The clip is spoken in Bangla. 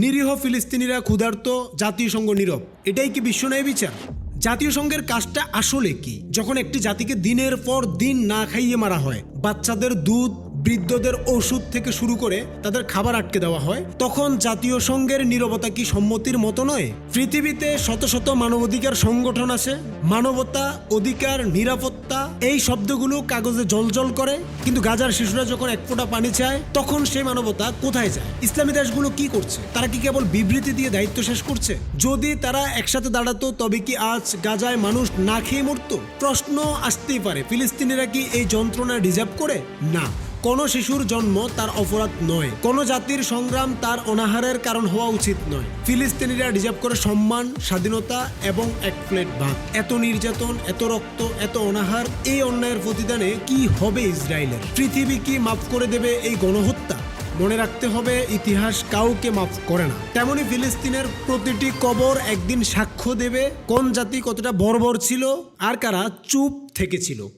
নিরীহ ফিলিস্তিনিরা ক্ষুধার্ত, জাতীয় নীরব। এটাই কি বিশ্ব ন্যায় বিচার? জাতীয় সংঘের কাজটা আসলে কি? যখন একটি জাতিকে দিনের পর দিন না খাইয়ে মারা হয়, বাচ্চাদের দুধ বৃদ্ধদের ওষুধ থেকে শুরু করে তাদের খাবার আটকে দেওয়া হয়। তখন জাতীয় সংঘের নীরবতা কি সম্মতির মতো নয়? পৃথিবীতে শত শত মানবাধিকার সংগঠন আছে। মানবতা, অধিকার, নিরাপত্তা, এই শব্দগুলো কাগজে জলজল করে। কিন্তু গাজার শিশুরা যখন এক ফোঁটা পানি চায়, তখন সেই মানবতা কোথায় যায়? ইসলামী দেশগুলো কি করছে? তারা কি কেবল বিবৃতি দিয়ে দায়িত্ব শেষ করছে? যদি তারা একসাথে দাঁড়াতো, তবে কি আজ গাজায় মানুষ না খেয়ে মরতো? প্রশ্ন আসতেই পারে, ফিলিস্তিনিরা কি এই যন্ত্রণা ডিজার্ভ করে? না। কোনো শিশুর জন্ম তার অপরাধ নয়। কোনো জাতির সংগ্রাম তার অনাহারের কারণ হওয়া উচিত নয়। ফিলিস্তিনিরা ডিজার্ভ করে সম্মান, স্বাধীনতা এবং এক প্লেট ভাত। এত নির্যাতন, এত রক্ত, এত অনাহার, এই অন্যায়ের প্রতিদানে কি হবে ইসরায়েলের? পৃথিবী কি মাফ করে দেবে এই গণহত্যা? মনে রাখতে হবে, ইতিহাস কাউকে মাফ করে না। তেমনি ফিলিস্তিনের প্রতিটি কবর একদিন সাক্ষ্য দেবে, কোন জাতি কতটা বর্বর ছিল, আর কারা চুপ থেকেছিল।